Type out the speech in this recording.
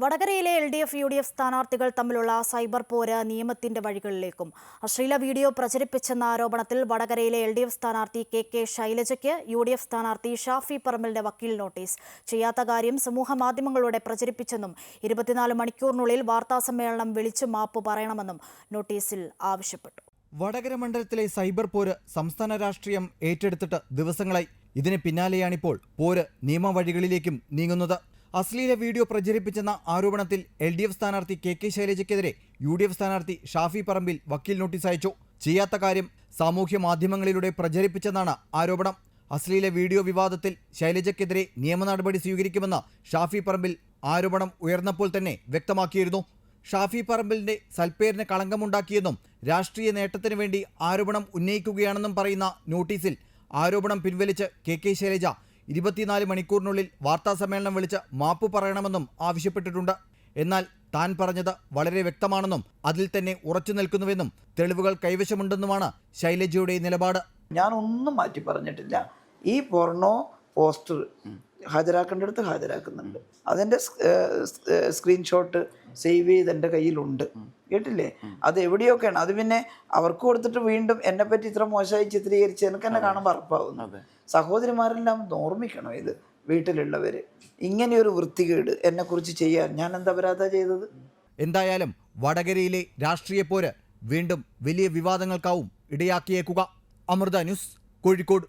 വടകരയിലെ L D F U D F സ്ഥാനാർത്ഥികൾ തമ്മിലുള്ള സൈബർ പോര് നിയമത്തിന്റെ വഴികളിലേക്കും. അശ്ലീല വീഡിയോ പ്രചരിപ്പിച്ചെന്ന ആരോപണത്തിൽ വടകരയിലെ എൽ ഡി എഫ് സ്ഥാനാർത്ഥി കെ കെ ശൈലജയ്ക്ക് യു ഡി എഫ് സ്ഥാനാർത്ഥി ഷാഫി പറമ്പലിന്റെ വക്കീൽ നോട്ടീസ്. ചെയ്യാത്ത കാര്യം സമൂഹ മാധ്യമങ്ങളിലൂടെ പ്രചരിപ്പിച്ചെന്നും ഇരുപത്തിനാല് മണിക്കൂറിനുള്ളിൽ വാർത്താ സമ്മേളനം വിളിച്ചു മാപ്പ് പറയണമെന്നും നോട്ടീസിൽ ആവശ്യപ്പെട്ടു. വടകര മണ്ഡലത്തിലെ സൈബർ പോര് സംസ്ഥാന രാഷ്ട്രീയം ഏറ്റെടുത്തിട്ട് ദിവസങ്ങളായി. ഇതിന് പിന്നാലെയാണിപ്പോൾ പോര് നിയമവഴികളിലേക്കും നീങ്ങുന്നത്. അശ്ലീല വീഡിയോ പ്രചരിപ്പിച്ചെന്ന ആരോപണത്തിൽ എൽ ഡി എഫ് സ്ഥാനാർത്ഥി കെ കെ ശൈലജയ്ക്കെതിരെ യു ഡി എഫ് സ്ഥാനാർത്ഥി ഷാഫി പറമ്പിൽ വക്കീൽ നോട്ടീസ് അയച്ചു. ചെയ്യാത്ത കാര്യം സാമൂഹ്യ മാധ്യമങ്ങളിലൂടെ പ്രചരിപ്പിച്ചെന്നാണ് ആരോപണം. അശ്ലീല വീഡിയോ വിവാദത്തിൽ ശൈലജയ്ക്കെതിരെ നിയമ നടപടി സ്വീകരിക്കുമെന്ന് ഷാഫി പറമ്പിൽ ആരോപണം ഉയർന്നപ്പോൾ തന്നെ വ്യക്തമാക്കിയിരുന്നു. ഷാഫി പറമ്പിലിന്റെ സൽപ്പേരിന് കളങ്കമുണ്ടാക്കിയെന്നും രാഷ്ട്രീയ നേട്ടത്തിനു വേണ്ടി ആരോപണം ഉന്നയിക്കുകയാണെന്നും പറയുന്ന നോട്ടീസിൽ ആരോപണം പിൻവലിച്ച് കെ കെ ശൈലജ ഇരുപത്തിനാല് മണിക്കൂറിനുള്ളിൽ വാർത്താസമ്മേളനം വിളിച്ച് മാപ്പ് പറയണമെന്നും ആവശ്യപ്പെട്ടിട്ടുണ്ട്. എന്നാൽ താൻ പറഞ്ഞത് വളരെ വ്യക്തമാണെന്നും അതിൽ തന്നെ ഉറച്ചു നിൽക്കുന്നുവെന്നും തെളിവുകൾ കൈവശമുണ്ടെന്നുമാണ് ശൈലജയുടെ നിലപാട്. ഞാൻ ഒന്നും മാറ്റി പറഞ്ഞിട്ടില്ല. ഈ പോർണോ പോസ്റ്റർ ഹാജരാക്കേണ്ടടുത്ത് ഹാജരാക്കുന്നുണ്ട്. അതിന്റെ സ്ക്രീൻഷോട്ട് സേവ് ചെയ്ത് എന്റെ കയ്യിലുണ്ട്. കേട്ടില്ലേ? അത് എവിടെയൊക്കെയാണ് അത് പിന്നെ അവർക്ക് കൊടുത്തിട്ട് വീണ്ടും എന്നെ പറ്റി ഇത്ര മോശമായി ചിത്രീകരിച്ച് എനിക്ക് എന്നെ കാണുമ്പോൾ അറപ്പാവുന്നു സഹോദരിമാരെല്ലാം ഓർമ്മിക്കണം ഇത്? വീട്ടിലുള്ളവർ ഇങ്ങനെയൊരു വൃത്തികേട് എന്നെക്കുറിച്ച് ചെയ്യാൻ ഞാൻ എന്താ അപരാധ ചെയ്തത്? എന്തായാലും വടകരയിലെ രാഷ്ട്രീയ പോര് വീണ്ടും വലിയ വിവാദങ്ങൾക്കാവും ഇടയാക്കിയേക്കുക. അമൃത ന്യൂസ് കോഴിക്കോട്.